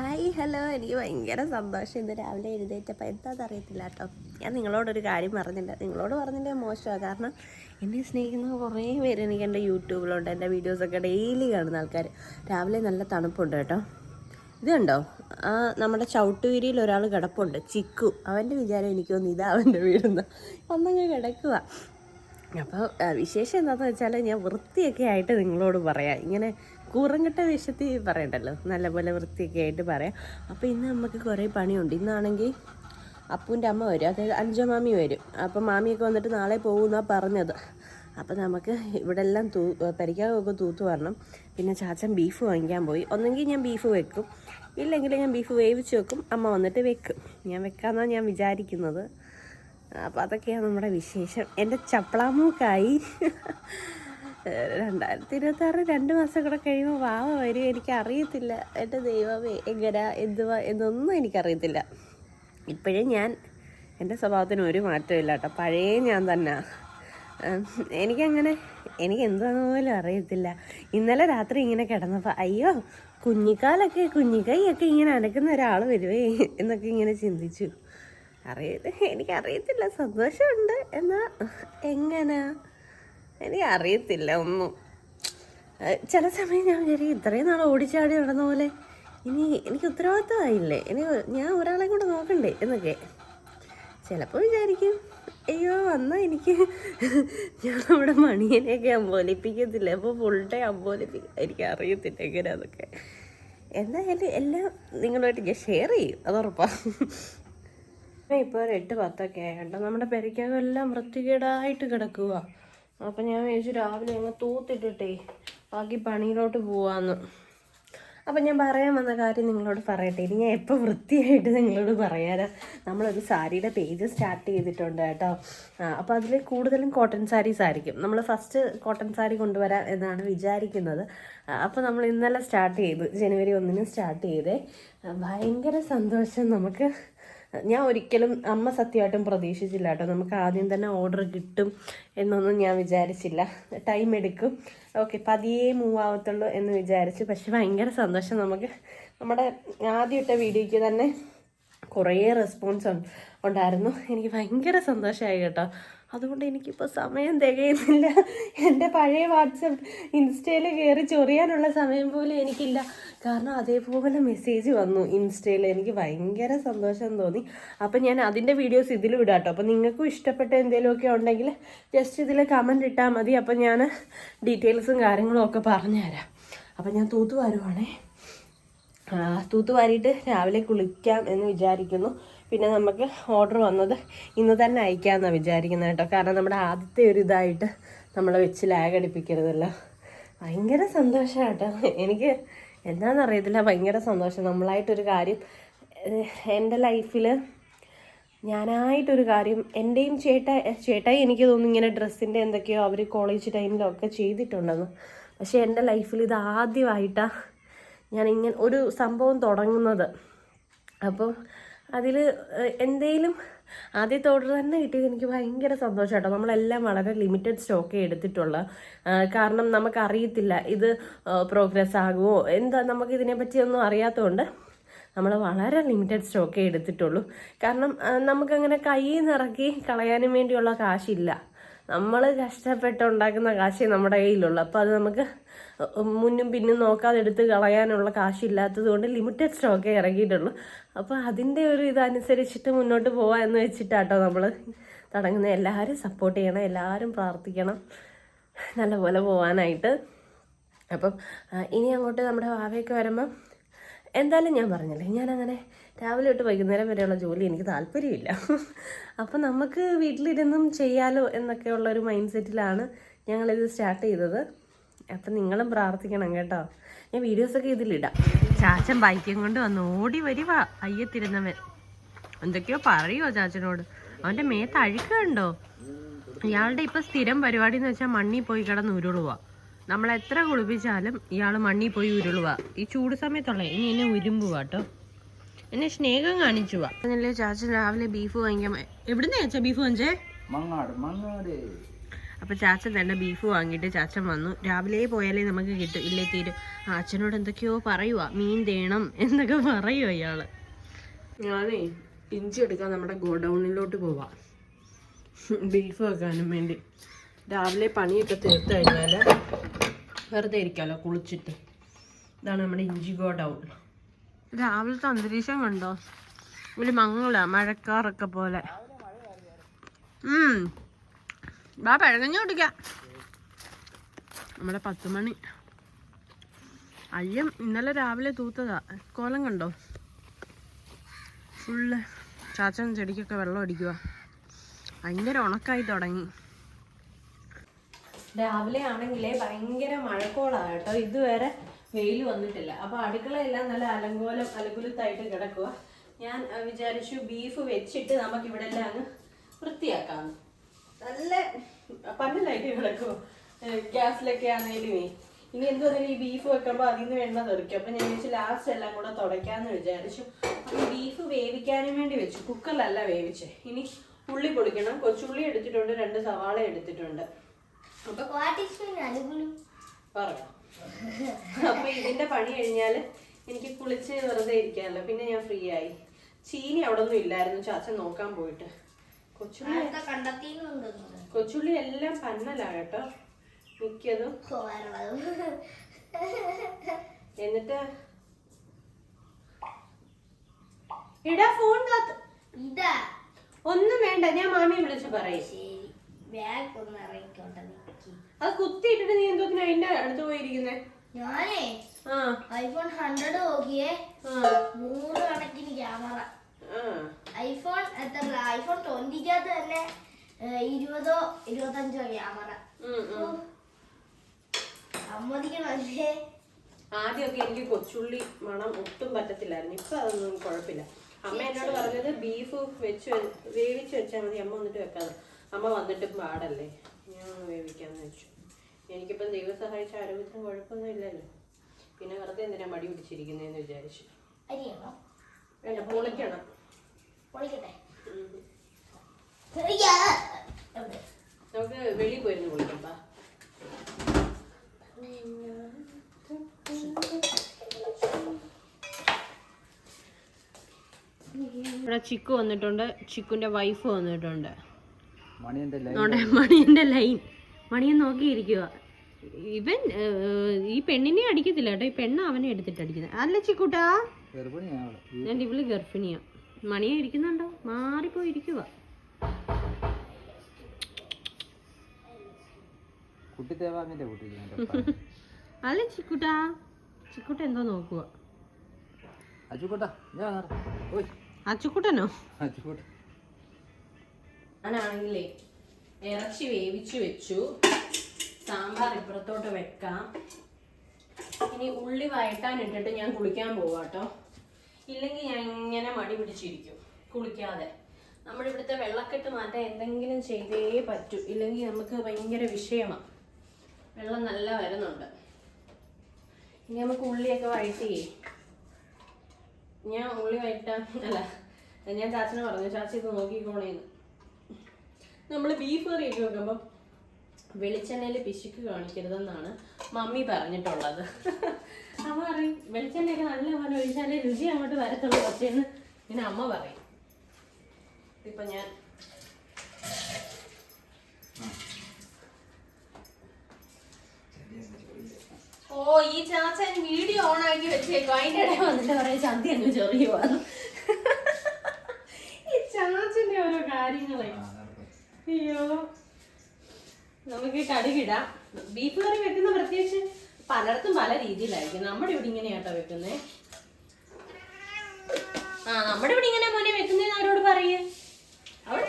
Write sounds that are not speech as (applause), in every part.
Hi hello. എനിക്ക് ഭയങ്കര സന്തോഷം. ഇന്ന് രാവിലെ എഴുന്നേറ്റപ്പോൾ എന്താണെന്ന് അറിയത്തില്ല കേട്ടോ. ഞാൻ നിങ്ങളോടൊരു കാര്യം പറഞ്ഞില്ല. നിങ്ങളോട് പറഞ്ഞില്ല മോശമാണ് കാരണം എന്നെ സ്നേഹിക്കുന്ന കുറേ പേര് എനിക്ക് എന്റെ യൂട്യൂബിലുണ്ട്. എന്റെ വീഡിയോസൊക്കെ ഡെയിലി കാണുന്ന ആൾക്കാർ രാവിലെ നല്ല തണുപ്പുണ്ട് കേട്ടോ. ഇതുണ്ടോ ആ നമ്മുടെ ചവിട്ടുവിരിയിൽ ഒരാൾ കിടപ്പുണ്ട്. ചിക്കു. അവന്റെ വിചാരം എനിക്ക് തോന്നുന്നു ഇതാ അവന്റെ വീടെന്ന്. ഒന്നങ്ങ് കിടക്കുക അപ്പോൾ വിശേഷം എന്താണെന്ന് വെച്ചാൽ ഞാൻ വൃത്തിയൊക്കെ ആയിട്ട് നിങ്ങളോട് പറയാം. ഇങ്ങനെ കൂറങ്കട്ട വേഷത്തിൽ പറയണ്ടല്ലോ? നല്ലപോലെ വൃത്തിയൊക്കെ ആയിട്ട് പറയാം. അപ്പോൾ ഇന്ന് നമുക്ക് കുറേ പണിയുണ്ട്. ഇന്നാണെങ്കിൽ അപ്പൂന്റെ അമ്മ വരും. അതായത് അഞ്ചോ മാമി വരും. അപ്പം മാമിയൊക്കെ വന്നിട്ട് നാളെ പോകുമെന്നാണ് പറഞ്ഞത്. അപ്പം നമുക്ക് ഇവിടെ എല്ലാം തൂ പരിക്കാവൊക്കെ തൂത്ത് വരണം. പിന്നെ ചാച്ചൻ ബീഫ് വാങ്ങിക്കാൻ പോയി. ഒന്നെങ്കിൽ ഞാൻ ബീഫ് വെക്കും. ഇല്ലെങ്കിൽ ഞാൻ ബീഫ് വേവിച്ച് വെക്കും. അമ്മ വന്നിട്ട് വെക്കും. ഞാൻ വെക്കാമെന്നാണ് ഞാൻ വിചാരിക്കുന്നത്. അപ്പോൾ അതൊക്കെയാണ് നമ്മുടെ വിശേഷം. എന്റെ ചപ്പളാമൂക്കായി. രണ്ടായിരത്തി ഇരുപത്തി ആറ് രണ്ട് മാസം കൂടെ കഴിയുമ്പോൾ വാവ വരും. എനിക്കറിയത്തില്ല. എന്റെ ദൈവമേ എങ്ങനെ എന്തുവാ എന്നൊന്നും എനിക്കറിയത്തില്ല. ഇപ്പോഴേ ഞാൻ എന്റെ സ്വഭാവത്തിന് ഒരു മാറ്റമില്ല കേട്ടോ. പഴയ ഞാൻ തന്നെ. എനിക്കങ്ങനെ എനിക്ക് എന്താണെന്ന് പോലും അറിയത്തില്ല. ഇന്നലെ രാത്രി ഇങ്ങനെ കിടന്നപ്പോൾ അയ്യോ കുഞ്ഞിക്കാലൊക്കെ കുഞ്ഞിക്കൈയൊക്കെ ഇങ്ങനെ അനക്കുന്ന ഒരാൾ വരുവേ എന്നൊക്കെ ഇങ്ങനെ ചിന്തിച്ചു. അറിയ എനിക്കറിയത്തില്ല. സന്തോഷമുണ്ട്. എന്നാൽ എങ്ങനാ? എനിക്കറിയത്തില്ല ഒന്നും. ഏഹ് ചില സമയം ഞാൻ വിചാരിക്കും ഇത്രയും നാൾ ഓടിച്ചാടി നടന്ന പോലെ ഇനി എനിക്ക് ഉത്തരവാദിത്തമായില്ലേ? ഇനി ഞാൻ ഒരാളെ കൂടെ നോക്കണ്ടേ എന്നൊക്കെ. ചിലപ്പോൾ വിചാരിക്കും അയ്യോ വന്നാൽ എനിക്ക് ഞാൻ നമ്മുടെ മണിയനെയൊക്കെ അമ്പോലിപ്പിക്കത്തില്ല? അപ്പോൾ ഫുൾ ടൈം അമ്പോലിപ്പിക്കും എനിക്ക് അറിയത്തില്ല എങ്ങനെ അതൊക്കെ എന്തായാലും എല്ലാം നിങ്ങളുമായിട്ട് ഞാൻ ഷെയർ ചെയ്യും അതുറപ്പാണ് ഇപ്പോൾ ഒരു എട്ട് പത്തൊക്കെ ആയതുകൊണ്ട് നമ്മുടെ പെരയ്ക്കകം എല്ലാം വൃത്തികേടായിട്ട് കിടക്കുക അപ്പം ഞാൻ വിചാരിച്ചു രാവിലെ അങ്ങ് തൂത്തിട്ടിട്ടേ ബാക്കി പണിയിലോട്ട് പോവാന്ന്. അപ്പം ഞാൻ പറയാൻ വന്ന കാര്യം നിങ്ങളോട് പറയട്ടെ. ഇനി ഞാൻ എപ്പോൾ വൃത്തിയായിട്ട് നിങ്ങളോട് പറയാനാ? നമ്മളൊരു സാരിയുടെ പേജ് സ്റ്റാർട്ട് ചെയ്തിട്ടുണ്ട് കേട്ടോ. അപ്പോൾ അതിൽ കൂടുതലും കോട്ടൺ സാരീസ് ആയിരിക്കും. നമ്മൾ ഫസ്റ്റ് കോട്ടൺ സാരി കൊണ്ടുവരാം എന്നാണ് വിചാരിക്കുന്നത്. അപ്പോൾ നമ്മൾ ഇന്നലെ സ്റ്റാർട്ട് ചെയ്തു. ജനുവരി ഒന്നിന് സ്റ്റാർട്ട് ചെയ്തേ. ഭയങ്കര സന്തോഷം നമുക്ക്. ഞാൻ ഒരിക്കലും അമ്മ സത്യമായിട്ടും പ്രതീക്ഷിച്ചില്ല കേട്ടോ. നമുക്ക് ആദ്യം തന്നെ ഓർഡർ കിട്ടും എന്നൊന്നും ഞാൻ വിചാരിച്ചില്ല. ടൈം എടുക്കും. ഓക്കെ പതിയെ മൂവ് ആവത്തുള്ളൂ എന്ന് വിചാരിച്ചു. പക്ഷെ ഭയങ്കര സന്തോഷം നമുക്ക് നമ്മുടെ ആദ്യമിട്ട വീഡിയോയ്ക്ക് തന്നെ കുറേ റെസ്പോൺസ് ഉണ്ടായിരുന്നു. എനിക്ക് ഭയങ്കര സന്തോഷമായി കേട്ടോ. അതുകൊണ്ട് എനിക്കിപ്പോൾ സമയം തികയുന്നില്ല. എന്റെ പഴയ വാട്സപ്പ് ഇൻസ്റ്റയിൽ കയറി ചൊറിയാനുള്ള സമയം പോലും എനിക്കില്ല. കാരണം അതേപോലെ മെസ്സേജ് വന്നു ഇൻസ്റ്റയിൽ എനിക്ക് ഭയങ്കര സന്തോഷം തോന്നി. അപ്പം ഞാൻ അതിന്റെ വീഡിയോസ് ഇതിൽ വിടാം കേട്ടോ. അപ്പം നിങ്ങൾക്കും ഇഷ്ടപ്പെട്ട എന്തെങ്കിലുമൊക്കെ ഉണ്ടെങ്കിൽ ജസ്റ്റ് ഇതിൽ കമന്റ് ഇട്ടാൽ മതി. അപ്പം ഞാൻ ഡീറ്റെയിൽസും കാര്യങ്ങളും ഒക്കെ പറഞ്ഞുതരാം. അപ്പം ഞാൻ തൂത്തുവാരുവാണേ. തൂത്തുവാരിയിട്ട് രാവിലെ കുളിക്കാം എന്ന് വിചാരിക്കുന്നു. പിന്നെ നമുക്ക് ഓർഡർ വന്നത് ഇന്ന് തന്നെ അയക്കാമെന്നാണ് വിചാരിക്കുന്നത് കേട്ടോ. കാരണം നമ്മുടെ ആദ്യത്തെ ഒരു ഇതായിട്ട് നമ്മൾ വെച്ച് ലാഗ് അടിപ്പിക്കരുതല്ലോ. ഭയങ്കര സന്തോഷമാണ് കേട്ടോ. എനിക്ക് എന്താണെന്നറിയത്തില്ല ഭയങ്കര സന്തോഷം. നമ്മളായിട്ടൊരു കാര്യം എന്റെ ലൈഫിൽ ഞാനായിട്ടൊരു കാര്യം എന്റെയും ചേട്ട ചേട്ടായി എനിക്ക് തോന്നുന്നു ഇങ്ങനെ ഡ്രസ്സിന്റെ എന്തൊക്കെയോ അവർ കോളേജ് ടൈമിലൊക്കെ ചെയ്തിട്ടുണ്ടെന്ന്. പക്ഷേ എന്റെ ലൈഫിൽ ഇത് ആദ്യമായിട്ടാണ് ഞാൻ ഇങ്ങനെ ഒരു സംഭവം തുടങ്ങുന്നത്. അപ്പോൾ അതിൽ എന്തേലും ആദ്യത്തെ ഓർഡർ തന്നെ കിട്ടിയത് എനിക്ക് ഭയങ്കര സന്തോഷം കേട്ടോ നമ്മളെല്ലാം വളരെ ലിമിറ്റഡ് സ്റ്റോക്കേ എടുത്തിട്ടുള്ള കാരണം നമുക്കറിയത്തില്ല ഇത് പ്രോഗ്രസ് ആകുമോ എന്താ നമുക്ക് ഇതിനെപ്പറ്റിയൊന്നും അറിയാത്തതുകൊണ്ട് നമ്മൾ വളരെ ലിമിറ്റഡ് സ്റ്റോക്കേ എടുത്തിട്ടുള്ളൂ. കാരണം നമുക്കങ്ങനെ കയ്യിൽ നിറക്കി കളയാനും വേണ്ടിയുള്ള കാശില്ല. നമ്മൾ കഷ്ടപ്പെട്ട് ഉണ്ടാക്കുന്ന കാശേ നമ്മുടെ കയ്യിലുള്ളൂ. അപ്പോൾ അത് നമുക്ക് മുന്നും പിന്നും നോക്കാതെ എടുത്ത് കളയാനുള്ള കാശില്ലാത്തത് കൊണ്ട് ലിമിറ്റഡ് സ്റ്റോക്കേ ഇറങ്ങിയിട്ടുള്ളൂ. അപ്പോൾ അതിന്റെ ഒരു ഇതനുസരിച്ചിട്ട് മുന്നോട്ട് പോവാം എന്ന് വെച്ചിട്ടാട്ടോ നമ്മൾ തുടങ്ങുന്ന. എല്ലാവരും സപ്പോർട്ട് ചെയ്യണം എല്ലാവരും പ്രാർത്ഥിക്കണം. നല്ലപോലെ പോകാനായിട്ട് അപ്പം ഇനി അങ്ങോട്ട് നമ്മുടെ വാവയൊക്കെ വരുമ്പം എന്തായാലും ഞാൻ പറഞ്ഞില്ലേ ഞാനങ്ങനെ രാവിലെ തൊട്ട് വൈകുന്നേരം വരെയുള്ള ജോലി എനിക്ക് താല്പര്യമില്ല. അപ്പം നമുക്ക് വീട്ടിലിരുന്നും ചെയ്യാലോ എന്നൊക്കെയുള്ള ഒരു മൈൻഡ് സെറ്റിലാണ് ഞങ്ങളിത് സ്റ്റാർട്ട് ചെയ്തത്. അപ്പം നിങ്ങളും പ്രാർത്ഥിക്കണം കേട്ടോ. ഞാൻ വീഡിയോസൊക്കെ ഇതിലിടാം. ചാച്ചൻ ബൈക്കും കൊണ്ട് വന്ന് ഓടി വരുവാ അയ്യത്തിരുന്നവൻ. എന്തൊക്കെയോ പറയുമോ ചാച്ചനോട്. അവന്റെ മേത്ത് അഴുക്കുണ്ടോ ഇയാളുടെ ഇപ്പം സ്ഥിരം പരിപാടി എന്ന് വെച്ചാൽ മണ്ണിൽ പോയി കിടന്ന് ഉരുളുക നമ്മൾ എത്ര കുളിപ്പിച്ചാലും ഇയാൾ മണ്ണിൽ പോയി ഉരുളുക ഈ ചൂട് സമയത്തുള്ള ഇനി എന്നെ ഉരുമ്പുക കേട്ടോ എന്നെ സ്നേഹം കാണിച്ചു പോവാ ചാച്ചൻ രാവിലെ ബീഫ് വാങ്ങിക്കാൻ. എവിടുന്നാ ചാച്ചാ ബീഫ് വാങ്ങിച്ചേ? മങ്ങാട് മങ്ങാട്. അപ്പോൾ ചാച്ചൻ തന്നെ ബീഫ് വാങ്ങിയിട്ട് ചാച്ചൻ വന്നു. രാവിലെ പോയാലേ നമുക്ക് കിട്ടും. ഇല്ലേ തീരും. അച്ഛനോട് എന്തൊക്കെയോ പറയുക മീൻ തേണം എന്നൊക്കെ പറയുക ഇയാൾ ഞാനേ ഇഞ്ചി എടുക്കാൻ നമ്മുടെ ഗോഡൗണിലോട്ട് പോവാം. ബീഫ് വെക്കാനും വേണ്ടി. രാവിലെ പണിയൊക്കെ തീർത്ത് കഴിഞ്ഞാൽ വെറുതെ ഇരിക്കാമല്ലോ കുളിച്ചിട്ട്. ഇതാണ് നമ്മുടെ ഇഞ്ചി ഗോഡൗൺ. രാവിലത്തെ അന്തരീക്ഷം കണ്ടോ? ഒരു മംഗള മഴക്കാറൊക്കെ പോലെ. ഉം. വാ പഴകഞ്ഞു കുടിക്കാം. നമ്മുടെ പത്ത് മണി അയ്യം ഇന്നലെ രാവിലെ തൂത്തതാ. കോലം കണ്ടോ? ഫുള്ള് ചാച്ചൻ ചെടിക്കൊക്കെ വെള്ളം അടിക്കുക ഭയങ്കര ഉണക്കായി തുടങ്ങി. രാവിലെ ആണെങ്കിലേ ഭയങ്കര മഴക്കോളാണ് കേട്ടോ. ഇതുവരെ വെയിൽ വന്നിട്ടില്ല. അപ്പൊ അടുക്കളയെല്ലാം നല്ല അലങ്കോലം അലകുലത്തായിട്ട് കിടക്കുക ഞാൻ വിചാരിച്ചു ബീഫ് വെച്ചിട്ട് നമുക്ക് ഇവിടെ എല്ലാം അങ്ങ് വൃത്തിയാക്കാം നല്ല പന്നലായിട്ട് കിടക്കുക ഗ്യാസിലൊക്കെ ആണെങ്കിലും. ഇനി എന്ത് പറഞ്ഞാലും ഈ ബീഫ് വെക്കുമ്പോൾ അതിൽ നിന്ന് എണ്ണ തെറിക്കും. അപ്പൊ ഞാൻ വിചാരിച്ചു ലാസ്റ്റ് എല്ലാം കൂടെ തുടയ്ക്കാന്ന് വിചാരിച്ചു. അപ്പൊ ബീഫ് വേവിക്കാനും വേണ്ടി വെച്ചു. കുക്കറിലല്ല വേവിച്ചേ. ഇനി ഉള്ളി പൊടിക്കണം. കൊച്ചുള്ളി എടുത്തിട്ടുണ്ട്. രണ്ട് സവാള എടുത്തിട്ടുണ്ട്. അപ്പൊ പറയാം. ഇതിന്റെ പണി കഴിഞ്ഞാൽ എനിക്ക് കുളിച്ച് വെറുതെ ഇരിക്കാമല്ലോ പിന്നെ ഞാൻ ഫ്രീ ആയി. ചീനി അവിടെ ഒന്നും ഇല്ലായിരുന്നു. ചാച്ചൻ നോക്കാൻ പോയിട്ട്. കൊച്ചുള്ളി എല്ലാം പന്നലാ കേട്ടോ. മിക്കതും. എന്നിട്ട്? ഇടാ ഫോൺ ഇതാ. ഒന്നും വേണ്ട ഞാൻ മാമിയെ വിളിച്ച് പറയും. അത് കുത്തിയിട്ടിട്ട് നീ എന്തോ അതിന്റെ അടുത്ത് പോയിരിക്കുന്നേ? ഞാനേ ആ. ഐഫോൺ ഹൺഡ്രഡ് നോക്കിയേ. നൂറ് കണക്കിന് ക്യാമറ ആ. ഐഫോൺ എത്ര ഐഫോൺ ട്വന്റിക്കകത്ത് തന്നെ ഇരുപതോ ഇരുപത്തഞ്ചോ ക്യാമറ. സമ്മതിക്കണല്ലേ ആദ്യമൊക്കെ എനിക്ക് കൊച്ചുള്ളി മണം ഒട്ടും പറ്റത്തില്ലായിരുന്നു. ഇപ്പൊ അതൊന്നും കുഴപ്പമില്ല. അമ്മ എന്നോട് പറഞ്ഞത് ബീഫ് വെച്ച് വേവിച്ച് വെച്ചാൽ മതി. അമ്മ വന്നിട്ട് വെക്കാതെ. അമ്മ വന്നിട്ട് പാടല്ലേ? ഞാൻ വേവിക്കാന്ന് വെച്ചു. എനിക്കിപ്പം ദൈവം സഹായിച്ച ആരോഗ്യത്തിന് കുഴപ്പമൊന്നും ഇല്ലല്ലോ. പിന്നെ വെറുതെ എന്തിനാ മടി പിടിച്ചിരിക്കുന്നതെന്ന് വിചാരിച്ചു. വേണ്ട പൊളിക്കണം. പൊളിക്കട്ടെ? നമുക്ക് വെളിയിൽ പോയിരുന്നു ഇവിടെ ചിക്കു വന്നിട്ടുണ്ട്. ചിക്കുന്റെ വൈഫ് വന്നിട്ടുണ്ട്. മണിയന്റെ ലൈൻ മണിയെ നോക്കിയിരിക്കുക ഇവൻ ഈ പെണ്ണിനെ അടിക്കത്തില്ല കേട്ടോ. ഈ പെണ്ണ് അവനെ എടുത്തിട്ട് അടിക്കുന്നത് അല്ല ചിക്കൂട്ടാ. ഞാൻ ഇവൾ ഗർഭിണിയാ. മണിയെ ഇരിക്കുന്നുണ്ടോ മാറിപ്പോയി ഇരിക്കുക (laughs) അല്ല ചിക്കുട്ടാ. ചിക്കുട്ട എന്തോ നോക്കുക അച്ചുക്കുട്ടനോ ഞാനാണെങ്കിലേ ഇറച്ചി വേവിച്ചു വെച്ചു. സാമ്പാർ ഇപ്പുറത്തോട്ട് വെക്കാം. ഇനി ഉള്ളി വയറ്റാൻ ഇട്ടിട്ട് ഞാൻ കുളിക്കാൻ പോവാട്ടോ. ഇല്ലെങ്കിൽ ഞാൻ ഇങ്ങനെ മടി പിടിച്ചിരിക്കും കുളിക്കാതെ. നമ്മുടെ ഇവിടുത്തെ വെള്ളക്കെട്ട് മാറ്റാൻ എന്തെങ്കിലും ചെയ്തേ പറ്റൂ. ഇല്ലെങ്കിൽ നമുക്ക് ഭയങ്കര വിഷയമാണ് വെള്ളം നല്ല വരുന്നുണ്ട്. ഇനി നമുക്ക് ഉള്ളിയൊക്കെ വഴറ്റി ഞാൻ ഉള്ളി വഴറ്റാൻ അല്ല ഞാൻ ചാച്ചനെ പറഞ്ഞു ചാച്ചി ഇത് നോക്കിക്കോളേന്ന്. നമ്മൾ ബീഫ് കറി ഒക്കെ വെക്കുമ്പം വെളിച്ചെണ്ണയിൽ പിശുക്ക് കാണിക്കരുതെന്നാണ് മമ്മി പറഞ്ഞിട്ടുള്ളത്. അമ്മ പറയും വെളിച്ചെണ്ണയൊക്കെ നല്ല പോലെ ഒഴിച്ചാലേ രുചി അങ്ങോട്ട് വരത്തുള്ളൂ. പക്ഷേന്ന് പിന്നെ അമ്മ പറയും. ഇപ്പൊ ഞാൻ ഓ ഈ ചാച്ചൻ വീഡിയോ ഓൺ ആക്കി വെച്ചേക്കും. അതിന്റെ ഇടയിൽ വന്നിട്ട് പറയാം ചന്തി അങ്ങ് ചൊറിയുവാന്ന് ഈ ചാച്ചന്റെ ഓരോ കാര്യങ്ങളെ. അയ്യോ. നമുക്ക് കടുകിടാം. ബീഫ് കറി വെക്കുന്ന പ്രത്യേകിച്ച് പലയിടത്തും പല രീതിയിലായിരിക്കും. നമ്മുടെ ഇവിടെ ഇങ്ങനെയാട്ടോ വെക്കുന്നേ. ആ നമ്മുടെ ഇവിടെ ഇങ്ങനെ മോനെ വെക്കുന്നേന്ന് അവരോട് പറയേ? അവിടെ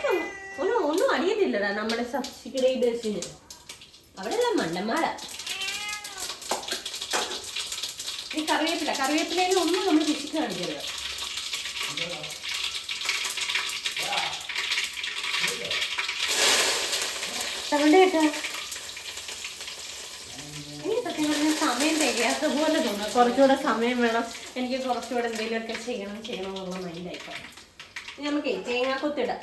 ഒന്നും ഒന്നും അറിയത്തില്ലടാ നമ്മുടെ സബ്സിഡൈഡേഴ്സിന് അവിടെ എല്ലാം മണ്ടന്മാരാ. ഈ കറിവേപ്പില കറിവേപ്പിലയിൽ ഒന്നും നമ്മൾ പിശുക്ക് കാണിക്കരുത്. അതുകൊണ്ട് കേട്ടോ. ചെയ്യാത്ത പോലെ തോന്നുക കുറച്ചുകൂടെ സമയം വേണം. എനിക്ക് കുറച്ചുകൂടെ എന്തെങ്കിലുമൊക്കെ ചെയ്യണം ചെയ്യണം എന്നുള്ള മൈൻഡായിപ്പോൾ ഇനി നമുക്ക് തേങ്ങാക്കൊത്തിടാം.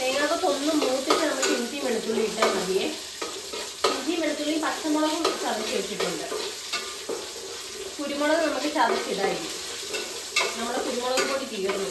തേങ്ങാക്കൊത്ത് ഒന്ന് മൂത്തിട്ട് നമുക്ക് ഇഞ്ചി വെളുത്തുള്ളി ഇട്ടാൽ മതിയേ. ഇഞ്ചി വെളുത്തുള്ളി പച്ചമുളകും ചതച്ച് വെച്ചിട്ടുണ്ട്. കുരുമുളക് നമുക്ക് ചതച്ചിടായിരിക്കും നമ്മുടെ കുരുമുളക് കൂടി തീർന്നു.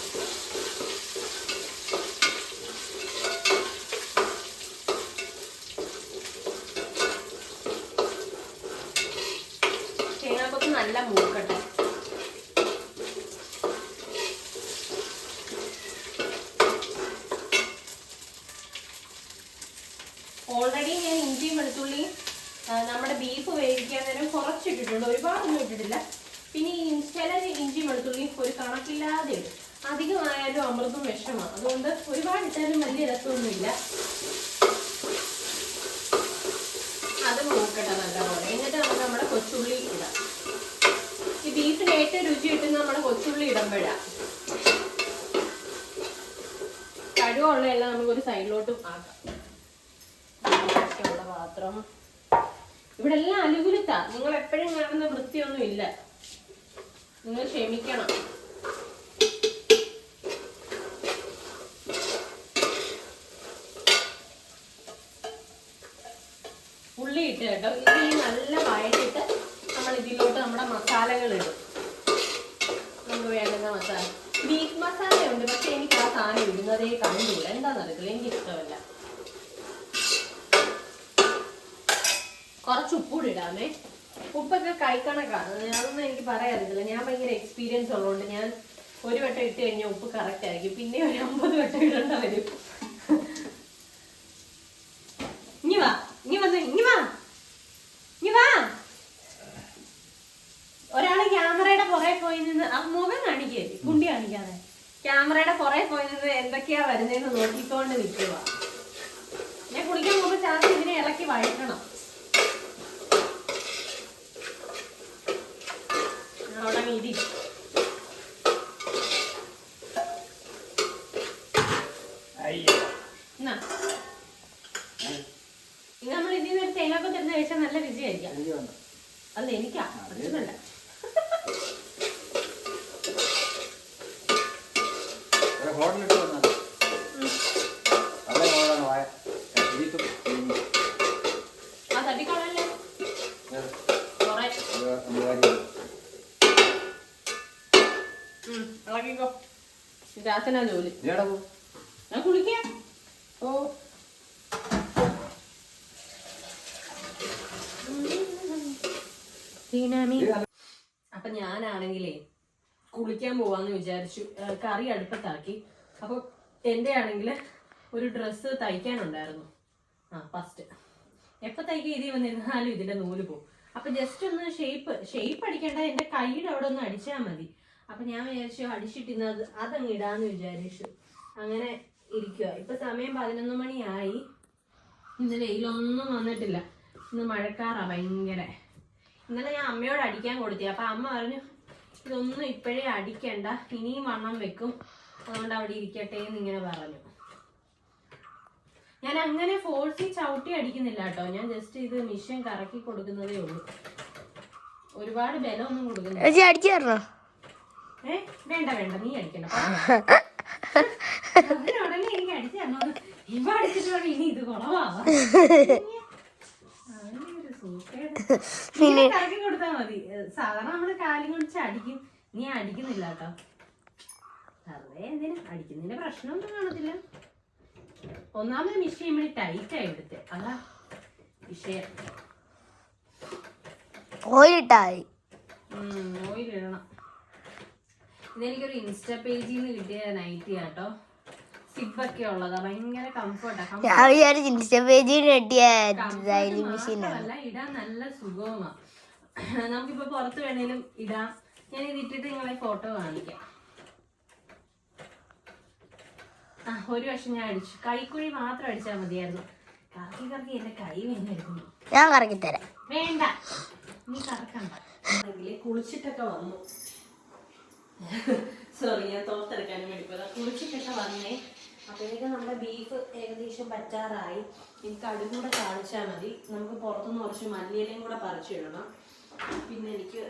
അതുകൊണ്ട് ഒരുപാട് ഇട്ടാലും വലിയ രസമൊന്നുമില്ല. അത് നോക്കട്ടെ നല്ലപോലെ. എന്നിട്ട് നമുക്ക് നമ്മുടെ കൊച്ചുള്ളി ഇടാം. ഈ ബീഫിന് ഏറ്റവും രുചി കിട്ടുന്ന നമ്മുടെ കൊച്ചുള്ളി ഇടുമ്പോഴാണ് കടുവുള്ള എല്ലാം നമുക്ക് ഒരു സൈഡിലോട്ടും ആക്കാം. ഉള്ള പാത്രം. ഇവിടെ എല്ലാം അനുകൂലിത്താ നിങ്ങൾ എപ്പോഴും കാണുന്ന വൃത്തിയൊന്നും ഇല്ല നിങ്ങൾ ക്ഷമിക്കണം ഉള്ളി ഇട്ട് കേട്ടോ. ഇത് ഈ നല്ല വഴറ്റിട്ട് നമ്മൾ ഇതിലോട്ട് നമ്മുടെ മസാലകൾ ഇടും. നമുക്ക് വേണ്ടുന്ന മസാല. ബീഫ് മസാല ഉണ്ട് പക്ഷെ എനിക്ക് ആ സാധനം ഇടുന്നതേ കണ്ടില്ല. എന്താണെന്ന് എന്താണെന്നറിയത്തില്ല എനിക്ക് ഇഷ്ടമല്ല. കുറച്ച് ഉപ്പൂടി ഇടാമേ. ഉപ്പൊക്കെ കൈക്കണക്കാണ് അതൊന്നും എനിക്ക് പറയാറില്ല ഞാൻ ഭയങ്കര എക്സ്പീരിയൻസ് ഉള്ളതുകൊണ്ട് ഞാൻ ഒരു വട്ടം ഇട്ട് കഴിഞ്ഞാൽ ഉപ്പ് കറക്റ്റ് ആയിരിക്കും. പിന്നെ ഒരു അമ്പത് വട്ടം ഇടേണ്ട വരും ഇനി വാ ഇനി വന്ന് ഇനി വാ ഇനി വാ ഒരാൾ ക്യാമറയുടെ പുറകെ പോയി നിന്ന് ആ മുഖം കാണിക്കേ കുണ്ടി കാണിക്കാതെ ക്യാമറയുടെ പുറകെ പോയി നിന്ന് എന്തൊക്കെയാ വരുന്നതെന്ന് നോക്കിക്കൊണ്ട് നിൽക്കുക ഞാൻ കുളിക്കാൻ പോകുമ്പോൾ ചാർജ് ഇതിനെ ഇളക്കി വഴക്കണം അവിടെ വീതി എന്നാ ഇത് നമ്മൾ ഇതിൽ നിന്ന് ഒരു തേങ്ങാപ്പം തരുന്ന കഴിച്ചാൽ നല്ല രുചിയായിരിക്കാം എനിക്ക് വേണ്ട അല്ല എനിക്കാ അച്ഛനല്ല ഒരു ഹോട്ടലിട്ട് വന്നാൽ അവിടെ ഓടാണ് വായ ബീഫും ഇഞ്ചിയും. ആ തട്ടിക്കോളല്ലേ ഏത്? കൊറേ ഒരു അമ്പതാരി. ഉം, ഇളക്കിക്കോ ഇത് അച്ഛനാ ജോലി നീ എവിടെ പോ ഞാൻ കുളിക്കാം. ഓ അപ്പൊ ഞാനാണെങ്കിലേ കുളിക്കാൻ പോവാന്ന് വിചാരിച്ചു. കറി അടുപ്പത്താക്കി. അപ്പൊ എന്റെ ആണെങ്കിൽ ഒരു ഡ്രസ്സ് തയ്ക്കാനുണ്ടായിരുന്നു. ആ ഫസ്റ്റ് എപ്പൊ തയ്ക്കാൻ ഇതിൽ വന്നിരുന്നാലും ഇതിന്റെ നൂൽ പോകും അപ്പൊ ജസ്റ്റ് ഒന്ന് ഷേപ്പ് ഷേപ്പ് അടിക്കേണ്ട. എന്റെ കൈയുടെ അവിടെ ഒന്ന് അടിച്ചാൽ മതി. അപ്പൊ ഞാൻ വിചാരിച്ചു അടിച്ചിട്ടിന്നത് അതങ്ങ് ഇടാന്ന് വിചാരിച്ചു. അങ്ങനെ ഇരിക്കുക ഇപ്പൊ സമയം പതിനൊന്ന് മണിയായി. ഇന്ന് വെയിലൊന്നും വന്നിട്ടില്ല. ഇന്ന് മഴക്കാറാ ഭയങ്കര. ഇന്നലെ ഞാൻ അമ്മയോട് അടിക്കാൻ കൊടുത്തി. അപ്പൊ അമ്മ പറഞ്ഞു ഇതൊന്നും ഇപ്പോഴേ അടിക്കണ്ട. ഇനിയും വണ്ണം വെക്കും. അതുകൊണ്ട് അവിടെ ഇരിക്കട്ടെ എന്ന് ഇങ്ങനെ പറഞ്ഞു. ഞാൻ അങ്ങനെ ഫോഴ്സി ചവിട്ടി അടിക്കുന്നില്ല കേട്ടോ. ഞാൻ ജസ്റ്റ് ഇത് മിഷൻ കറക്കി കൊടുക്കുന്നതേ ഉള്ളൂ. ഒരുപാട് ബലമൊന്നും കൊടുക്കുന്നില്ല ചേച്ചി അടിച്ചു തരണോ ഏ വേണ്ട വേണ്ട നീ അടിക്കണ്ട. അതിനുടനെ എനിക്ക് അടിച്ചു തന്നോ ഇവ അടിച്ചിട്ട് ഇനി ഇത് കുറവാവാ പിന്നെ കറക്കി കൊടുത്താ മതി. സാധാരണ നമ്മൾ കാലും കൊണ്ട് അടിക്കും. നീ അടിക്കുന്നില്ല കേട്ടോ. വെറുതെ എന്തിനാ? അടിക്കുന്നതിന്റെ പ്രശ്നമൊന്നും കാണത്തില്ല. ഒന്നാമത് മിഷീൻ ഇവിടെ ടൈറ്റ് ആയി എടുത്ത് അതാ വിഷയം. ഓയിലിട്ടായി ഓയിൽ ഇടണം. ഇതെനിക്കൊരു ഇൻസ്റ്റ പേജിൽ നിന്ന് കിട്ടിയ നൈറ്റി ആട്ടോ. സിബൊക്കെ ഉള്ളതാ. ഭയങ്കര കംഫർട്ടാ ഞാൻ വിചാരിച്ചു ഇൻസ്റ്റ പേജിൽ കിട്ടിയ ഡൈലിംഗ് മെഷീനാണ് ഇടാൻ നല്ല സുഖവുമാ. നമുക്കിപ്പോ പുറത്ത് വേണേലും ഇടാം. ഞാൻ ഇത് ഇട്ടിട്ട് നിങ്ങളെ ഫോട്ടോ കാണിക്കാം. ആ ഒരു വശം ഞാൻ അടിച്ചു. കൈക്കുഴി മാത്രം അടിച്ചാൽ മതിയായിരുന്നു. കറക്കി കറക്കി എന്റെ കൈ വേദന ഞാൻ കറക്കി തരാം വേണ്ട. നീ കറക്കണ്ട. ആണെങ്കിൽ കുളിച്ചിട്ടൊക്കെ വന്നു. സോറി ഞാൻ തോർത്തെടുക്കാൻ വേണ്ടി പോയത്. കുളിച്ചിട്ടൊക്കെ വന്നേ. അപ്പോഴേക്കും നമ്മുടെ ബീഫ് ഏകദേശം പറ്റാറായി. എനിക്ക് അടും കൂടെ കാണിച്ചാൽ മതി. നമുക്ക് പുറത്തുനിന്ന് കുറച്ച് മല്ലിയിലയും കൂടെ പറിച്ചിടണം പിന്നെ എനിക്ക്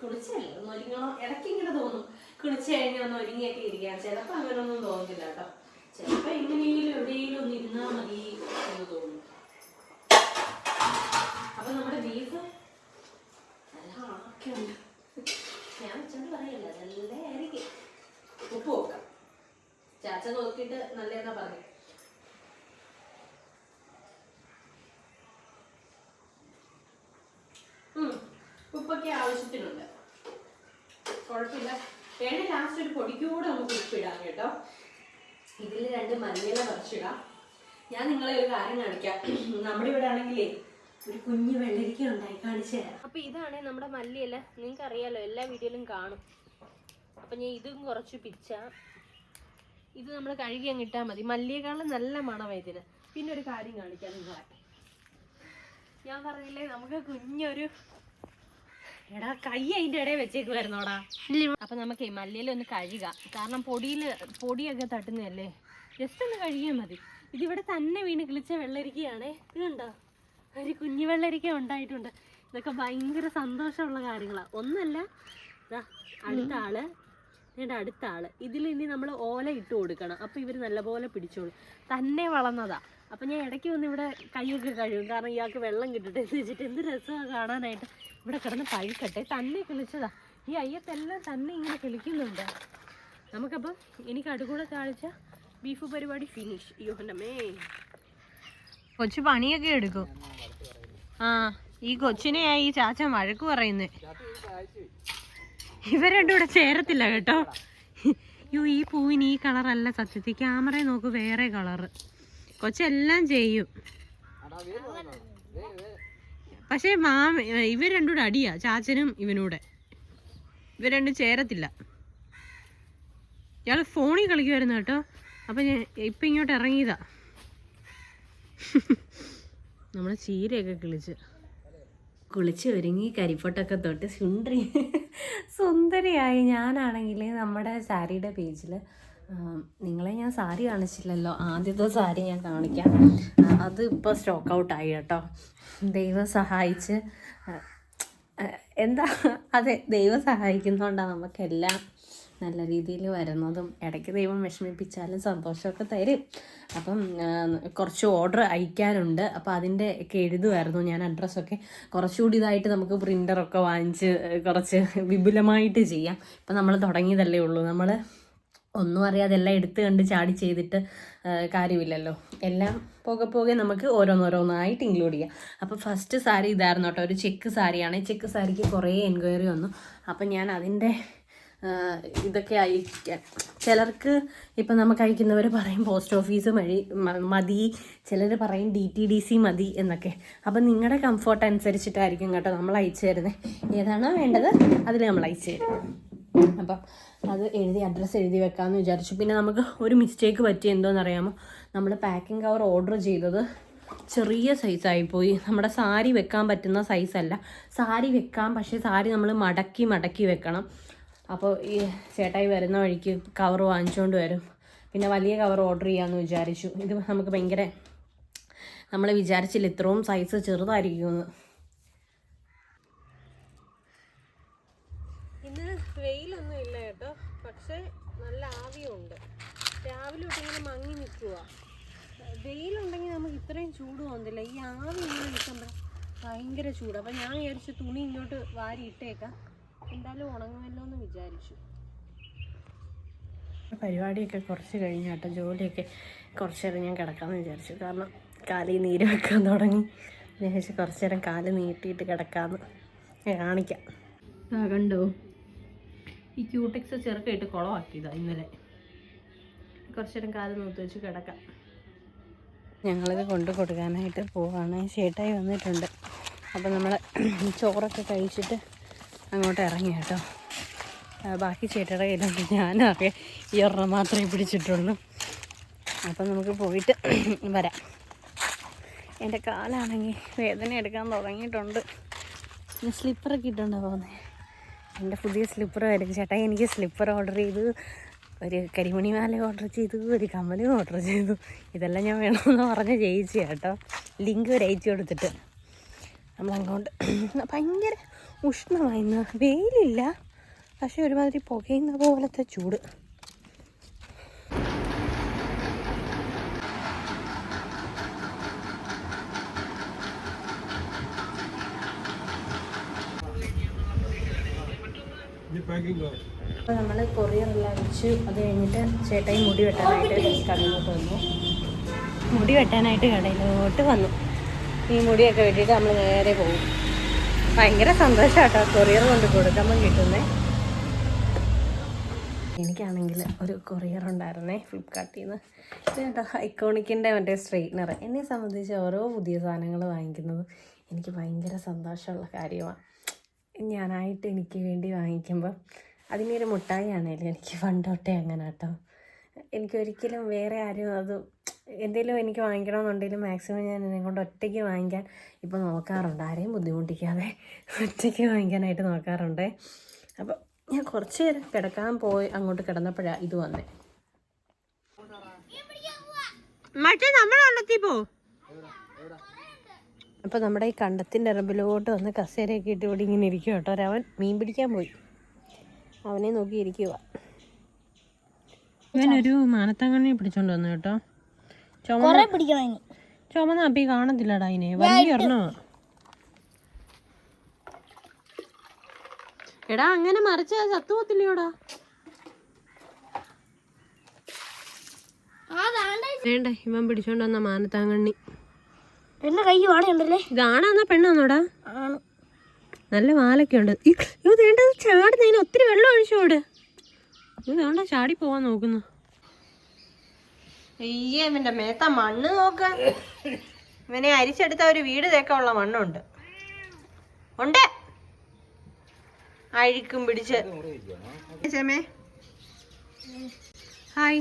കുളിച്ചല്ലേ? ഒന്ന് ഒരുങ്ങണം. ഇടയ്ക്ക് ഇങ്ങനെ തോന്നും. കുളിച്ചു കഴിഞ്ഞാൽ ഒന്ന് ഒരുങ്ങിയൊക്കെ ഇരിക്കാം ചിലപ്പോൾ അങ്ങനെയൊന്നും തോന്നുന്നില്ല കേട്ടോ. ചിലപ്പോൾ ഇങ്ങനെ എവിടെയെങ്കിലും ഒന്ന് ഇരുന്നാൽ മതി എന്ന് തോന്നും അപ്പൊ നമ്മുടെ ബീഫ് ഒക്കെ ഉണ്ട് ഞാൻ വെച്ചോണ്ട് പറയല്ല നല്ലതായിരിക്കും ഉപ്പ് നോക്കാം ചാച്ച നോക്കിയിട്ട് നല്ലതെന്നാ പറഞ്ഞു ഉം, ഉപ്പൊക്കെ ആവശ്യത്തിനുണ്ട്. കുഴപ്പമില്ല. വേണേ ലാസ്റ്റ് ഒരു പൊടിക്കൂടെ നമുക്ക് ഉപ്പിടാം കേട്ടോ. ഇതിൽ രണ്ട് മഞ്ഞള പറിച്ചിടാം. ഞാൻ നിങ്ങളെ ഒരു കാര്യം കാണിക്കാം. നമ്മുടെ ഇവിടെ ആണെങ്കിലേ ഒരു കുഞ്ഞു വെള്ളരിക്ക ഉണ്ടായി കാണിച്ചു അപ്പൊ ഇതാണ് നമ്മുടെ മല്ലിയില. നിങ്ങൾക്ക് അറിയാലോ എല്ലാ വീഡിയോയിലും കാണും. അപ്പൊ ഞാൻ ഇതും കുറച്ച് പിച്ച. ഇത് നമ്മൾ കഴുകി അങ്ങ് ഇട്ടാൽ മതി. മല്ലിയേക്കാളും നല്ല മണമാണ് ഇതിന്. പിന്നെ ഒരു കാര്യം കാണിക്കാം നിങ്ങളെ. ഞാൻ പറഞ്ഞില്ലേ നമുക്ക് കുഞ്ഞൊരു എടാ കൈ അതിന്റെ ഇടയിൽ വരുന്നോടാ അപ്പൊ നമുക്ക് മല്ലിയില ഒന്ന് കഴുകാം. കാരണം പൊടിയിൽ പൊടിയൊക്കെ തട്ടുന്നതല്ലേ? ജസ്റ്റ് ഒന്ന് കഴുകിയാൽ മതി. ഇതിവിടെ തന്നെ വീണ് കിളിച്ച വെള്ളരിക്കയാണേ. ഇതുണ്ടോ? ഒരു കുഞ്ഞു വെള്ളരിക്ക ഉണ്ടായിട്ടുണ്ട്. ഇതൊക്കെ ഭയങ്കര സന്തോഷമുള്ള കാര്യങ്ങളാണ് ഒന്നല്ല അടുത്ത ആൾ ഇതിന്റെ അടുത്ത ആൾ ഇതിൽ ഇനി നമ്മൾ ഓല ഇട്ട് കൊടുക്കണം. അപ്പോൾ ഇവർ നല്ലപോലെ പിടിച്ചോളും. തന്നെ വളർന്നതാ. അപ്പം ഞാൻ ഇടയ്ക്ക് വന്ന് ഇവിടെ കൈയൊക്കെ കഴിയും കാരണം ഇയാൾക്ക് വെള്ളം കിട്ടട്ടെ എന്ന് വെച്ചിട്ട് എന്ത് രസമാണ് കാണാനായിട്ട്. ഇവിടെ കിടന്ന് പഴുക്കട്ടെ. തന്നെ കിളിച്ചതാ. ഈ അയ്യത്തെല്ലാം തന്നെ ഇങ്ങനെ കിളിക്കുന്നുണ്ട്. നമുക്കപ്പം എനിക്ക് അടുകൂടെ കാണിച്ച ബീഫ് പരിപാടി ഫിനിഷ് യോഹനമേ കൊച്ചു പണിയൊക്കെ എടുക്കും. ആ ഈ കൊച്ചിനെയാ ഈ ചാച്ച വഴക്ക് പറയുന്നേ. ഇവരണ്ടും ഇവിടെ ചേരത്തില്ല കേട്ടോ. യോ ഈ പൂവിന് ഈ കളറല്ല സത്യത്തിൽ. ക്യാമറയെ നോക്ക് വേറെ കളറ്. കൊച്ചെല്ലാം ചെയ്യും. പക്ഷേ മാമ ഇവർ രണ്ടും കൂടെ അടിയാ ചാച്ചനും ഇവനൂടെ. ഇവർ രണ്ടും ചേരത്തില്ല. ഇയാൾ ഫോണിൽ കളിക്കുമായിരുന്നു കേട്ടോ. അപ്പം ഞാൻ ഇപ്പം ഇങ്ങോട്ട് ഇറങ്ങിയതാ. നമ്മളെ ചീരയൊക്കെ കിളിച്ച്. കുളിച്ച് ഒരുങ്ങി കരിപ്പൊട്ടൊക്കെ തൊട്ട് സുന്ദരി സുന്ദരിയായി. ഞാനാണെങ്കിൽ നമ്മുടെ സാരിയുടെ പേജിൽ നിങ്ങളെ ഞാൻ സാരി കാണിച്ചില്ലല്ലോ. ആദ്യത്തെ സാരി ഞാൻ കാണിക്കാം. അത് ഇപ്പോൾ സ്റ്റോക്ക് ഔട്ടായി കേട്ടോ. ദൈവം സഹായിച്ച് എന്താ അതെ ദൈവം സഹായിക്കുന്നതുകൊണ്ടാണ് നമുക്കെല്ലാം നല്ല രീതിയിൽ വരുന്നതും ഇടയ്ക്ക് ദൈവം വിഷമിപ്പിച്ചാലും സന്തോഷമൊക്കെ തരും. അപ്പം കുറച്ച് ഓർഡർ അയക്കാനുണ്ട്. അപ്പം അതിന്റെ ഒക്കെ എഴുതുമായിരുന്നു ഞാൻ അഡ്രസ്സൊക്കെ കുറച്ചുകൂടി ഇതായിട്ട് നമുക്ക് പ്രിന്ററൊക്കെ വാങ്ങിച്ച് കുറച്ച് വിപുലമായിട്ട് ചെയ്യാം. ഇപ്പം നമ്മൾ തുടങ്ങിയതല്ലേ ഉള്ളൂ. നമ്മൾ ഒന്നും അറിയാതെ എല്ലാം എടുത്തു കണ്ട് ചാടി ചെയ്തിട്ട് കാര്യമില്ലല്ലോ. എല്ലാം പോകെ പോകെ നമുക്ക് ഓരോന്നോരോന്നായിട്ട് ഇൻക്ലൂഡ് ചെയ്യാം. അപ്പോൾ ഫസ്റ്റ് സാരി ഇതായിരുന്നു കേട്ടോ ഒരു ചെക്ക് സാരിയാണ്. ചെക്ക് സാരിക്ക് കുറേ എൻക്വയറി വന്നു. അപ്പം ഞാൻ അതിന്റെ ഇതൊക്കെ അയക്കാൻ. ചിലർക്ക് ഇപ്പം നമുക്ക് അയക്കുന്നവർ പറയും പോസ്റ്റ് ഓഫീസ് വഴി മതി. ചിലർ പറയും ഡി ടി ഡി സി മതി എന്നൊക്കെ. അപ്പം നിങ്ങളുടെ കംഫർട്ട് അനുസരിച്ചിട്ടായിരിക്കും കേട്ടോ നമ്മൾ അയച്ചു തരുന്നത് ഏതാണോ വേണ്ടത് അതിൽ നമ്മൾ അയച്ചു തരും. അപ്പം അത് എഴുതി അഡ്രസ്സ് എഴുതി വെക്കാമെന്ന് വിചാരിച്ചു. പിന്നെ നമുക്ക് ഒരു മിസ്റ്റേക്ക് പറ്റി എന്തോന്നറിയാമോ? നമ്മൾ പാക്കിംഗ് കവർ ഓർഡർ ചെയ്തത് ചെറിയ സൈസായിപ്പോയി നമ്മുടെ സാരി വെക്കാൻ പറ്റുന്ന സൈസല്ല സാരി വെക്കാം പക്ഷേ സാരി നമ്മൾ മടക്കി മടക്കി വെക്കണം. അപ്പോൾ ഈ ചേട്ടായി വരുന്ന വഴിക്ക് കവർ വാങ്ങിച്ചുകൊണ്ട് വരും. പിന്നെ വലിയ കവർ ഓർഡർ ചെയ്യാമെന്ന് വിചാരിച്ചു. ഇത് നമുക്ക് ഭയങ്കര നമ്മൾ വിചാരിച്ചില്ല ഇത്രയും സൈസ് ചെറുതായിരിക്കുമെന്ന് ഇന്ന് വെയിലൊന്നും ഇല്ല കേട്ടോ. പക്ഷേ നല്ല ആവിയുണ്ട്. രാവിലെ തൊട്ട് ഇങ്ങനെ മങ്ങി നിൽക്കുക വെയിലുണ്ടെങ്കിൽ നമുക്ക് ഇത്രയും ചൂട് തോന്നില്ല ഈ ആവി ഇങ്ങനെ നിൽക്കുമ്പോൾ ഭയങ്കര ചൂട്. അപ്പം ഞാൻ വിചാരിച്ചു തുണി ഇങ്ങോട്ട് വാരി ഇട്ടേക്കാം. എന്തായാലും ഉണങ്ങുമല്ലോ എന്ന് വിചാരിച്ചു. പരിപാടിയൊക്കെ കുറച്ച് കഴിഞ്ഞു കേട്ടോ. ജോലിയൊക്കെ കുറച്ച് നേരം ഞാൻ കിടക്കാമെന്ന് വിചാരിച്ചു. കാരണം കാലിൽ നീര് വെക്കാൻ തുടങ്ങി. ഞാൻ വിചാരിച്ചു കുറച്ച് നേരം കാൽ നീട്ടിയിട്ട് കിടക്കാമെന്ന് ഞാൻ കാണിക്കാം. ആ കണ്ടോ? ഈ ക്യൂട്ടിക്സ് ചെറുക്കായിട്ട് കുളമാക്കിയതാ ഇന്നലെ. കുറച്ചേരം കാൽ നോത്ത് വെച്ച് കിടക്കാം. ഞങ്ങളിത് കൊണ്ടു കൊടുക്കാനായിട്ട് പോവാണ്. ചേട്ടായി വന്നിട്ടുണ്ട്. അപ്പം നമ്മൾ ചോറൊക്കെ കഴിച്ചിട്ട് അങ്ങോട്ട് ഇറങ്ങി കേട്ടോ. ബാക്കി ചേട്ടയുടെ കയ്യിലുണ്ട്. ഞാനൊക്കെ ഈ ഒരെണ്ണം മാത്രമേ പിടിച്ചിട്ടുള്ളൂ. അപ്പം നമുക്ക് പോയിട്ട് വരാം. എന്റെ കാലാണെങ്കിൽ വേദന എടുക്കാൻ തുടങ്ങിയിട്ടുണ്ട്. സ്ലിപ്പറൊക്കെ ഇട്ടുണ്ടോ പോകുന്നത് എന്റെ പുതിയ സ്ലിപ്പർ വരും. ചേട്ടാ എനിക്ക് സ്ലിപ്പർ ഓർഡർ ചെയ്തു ഒരു കരിമണി മാല ഓർഡർ ചെയ്തു ഒരു കമ്മലും ഓർഡർ ചെയ്തു. ഇതെല്ലാം ഞാൻ വേണമെന്ന് പറഞ്ഞ് ചെയ്യിച്ചു കേട്ടോ ലിങ്ക് ഒരു അയച്ചു കൊടുത്തിട്ട്. നമ്മളങ്ങോട്ട് (clears throat) ഭയങ്കര ഉഷ്ണമായിരുന്നു വെയിലില്ല. പക്ഷേ ഒരുമാതിരി പുകയുന്ന പോലത്തെ ചൂട്. അപ്പോൾ നമ്മൾ കൊറിയറെല്ലാം അയച്ചു അത് കഴിഞ്ഞിട്ട് ചേട്ടായി മുടി വെട്ടാനായിട്ട് കടയിലോട്ട് വന്നു. മുടി വെട്ടാനായിട്ട് കടയിലോട്ട് വന്നു. ഈ മുടിയൊക്കെ വെട്ടിയിട്ട് നമ്മൾ നേരെ പോകും. ഭയങ്കര സന്തോഷം കൊറിയർ കൊണ്ട് കൊടുക്കുമ്പം കിട്ടുന്നേ എനിക്കാണെങ്കിൽ ഒരു കൊറിയർ ഉണ്ടായിരുന്നേ ഫ്ലിപ്കാർട്ടിൽ നിന്ന് കേട്ടോ ഐക്കോണിക്കിന്റെ മറ്റേ സ്ട്രെയിറ്റ്നർ എന്നെ സംബന്ധിച്ച് ഓരോ പുതിയ സാധനങ്ങൾ വാങ്ങിക്കുന്നത് എനിക്ക് ഭയങ്കര സന്തോഷമുള്ള കാര്യമാണ് ഞാനായിട്ട് എനിക്ക് വേണ്ടി വാങ്ങിക്കുമ്പോൾ അതിനൊരു മുട്ടായി ആണേലും എനിക്ക് പണ്ടോട്ടേ അങ്ങനെ കേട്ടോ എനിക്കൊരിക്കലും വേറെ ആരും അത് എന്തെങ്കിലും എനിക്ക് വാങ്ങിക്കണമെന്നുണ്ടെങ്കിലും മാക്സിമം ഞാൻ എന്നെ കൊണ്ട് ഒറ്റയ്ക്ക് വാങ്ങിക്കാൻ ഇപ്പോൾ നോക്കാറുണ്ട്. ആരെയും ബുദ്ധിമുട്ടിക്കാതെ ഒറ്റയ്ക്ക് വാങ്ങിക്കാനായിട്ട് നോക്കാറുണ്ട്. അപ്പോൾ ഞാൻ കുറച്ച് നേരം കിടക്കാൻ പോയി അങ്ങോട്ട് കിടന്നപ്പോഴാണ് ഇത് വന്നേ. മറ്റേ നമ്മുടെ കണ്ടെത്തി പോ അപ്പോൾ നമ്മുടെ ഈ കണ്ടത്തിന്റെ ഇറമ്പിലോട്ട് വന്ന് കസേരയൊക്കെ ഇട്ട് ഇവിടെ ഇങ്ങനെ ഇരിക്കും കേട്ടോ. അവൻ മീൻ പിടിക്കാൻ പോയി. അവനെ നോക്കിയിരിക്കുക ഇവനൊരു മാനത്തങ്ങണ്ണി പിടിച്ചോണ്ട് വന്നു കേട്ടോ. ചുമന്ന കൊറേ പിടിക്കണം ഇനി. ചുമന്ന അപ്പി കാണത്തില്ലടാ അതിനെ വലിയ ഒരെണ്ണോ എടാ അങ്ങനെ മറിച്ച ചത്തുപോത്തില്ലയോടാ വേണ്ട. വേണ്ട ഇവൻ പിടിച്ചോണ്ട് വന്ന മാനത്താങ്കണ്ണി. എന്റെ കൈ വാടയുണ്ടല്ലേ ഇതാണാന്നാ പെണ്ണാന്നോടാ? ആണ്. നല്ല മാലൊക്കെ ഉണ്ട് ഇത് വേണ്ടത് ചാടുന്നതിന് ഒത്തിരി വെള്ളം ഒഴിച്ചോട് ഇത് വേണ്ട ചാടി പോവാൻ നോക്കുന്നു. അയ്യേ ഇവന്റെ മേത്ത മണ്ണ് നോക്ക. ഇവനെ അരിച്ചെടുത്ത ഒരു വീട് തേക്കാനുള്ള മണ്ണുണ്ട്. ഉണ്ട്. അഴുക്കും പിടിച്ച്. ചേമേ ഹായ്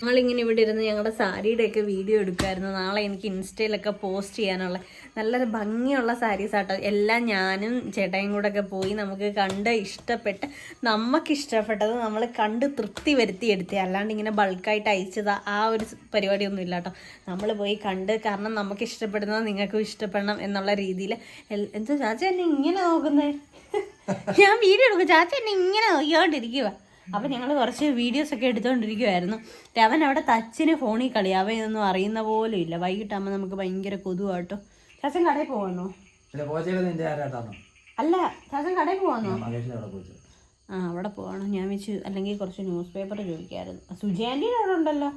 ഞങ്ങളിങ്ങനെ ഇവിടെ ഇരുന്ന് ഞങ്ങളുടെ സാരിയുടെയൊക്കെ വീഡിയോ എടുക്കുമായിരുന്നു നാളെ എനിക്ക് ഇൻസ്റ്റയിലൊക്കെ പോസ്റ്റ് ചെയ്യാനുള്ള നല്ല ഭംഗിയുള്ള സാരീസ് ആട്ടോ. എല്ലാം ഞാനും ചേട്ടായും കൂടെ ഒക്കെ പോയി നമുക്ക് കണ്ട് ഇഷ്ടപ്പെട്ട് നമുക്ക് ഇഷ്ടപ്പെട്ടത് നമ്മൾ കണ്ട് തൃപ്തി വരുത്തി എടുത്തേ. അല്ലാണ്ട് ഇങ്ങനെ ബൾക്കായിട്ട് അയച്ചത് ആ ഒരു പരിപാടിയൊന്നും ഇല്ല കേട്ടോ നമ്മൾ പോയി കണ്ട് കാരണം നമുക്ക് ഇഷ്ടപ്പെടുന്നത് നിങ്ങൾക്കും ഇഷ്ടപ്പെടണം എന്നുള്ള രീതിയിൽ എന്താ ചാച്ച എന്നെ ഇങ്ങനെ നോക്കുന്നേ? (laughs) ഞാൻ വീഡിയോ എടുക്കും ചാച്ച എന്നെ ഇങ്ങനെ നോക്കിക്കൊണ്ടിരിക്കുക അപ്പം ഞങ്ങൾ കുറച്ച് വീഡിയോസ് ഒക്കെ എടുത്തുകൊണ്ടിരിക്കുമായിരുന്നു അവൻ അവിടെ തച്ചിന് ഫോണിൽ കളി അവൻ ഇതൊന്നും അറിയുന്ന പോലും ഇല്ല. വൈകിട്ടാകുമ്പോൾ നമുക്ക് ഭയങ്കര കൊതുവാട്ടോ. ചാച്ചൻ കടയിൽ പോകുന്നു അല്ല ചാച്ചൻ കടയിൽ പോകുന്നു ആ അവിടെ പോകണം ഞാൻ വെച്ച് അല്ലെങ്കിൽ കുറച്ച് ന്യൂസ് പേപ്പർ ചോദിക്കാമായിരുന്നു സുജയാന്റെ അവിടെ ഉണ്ടല്ലോ.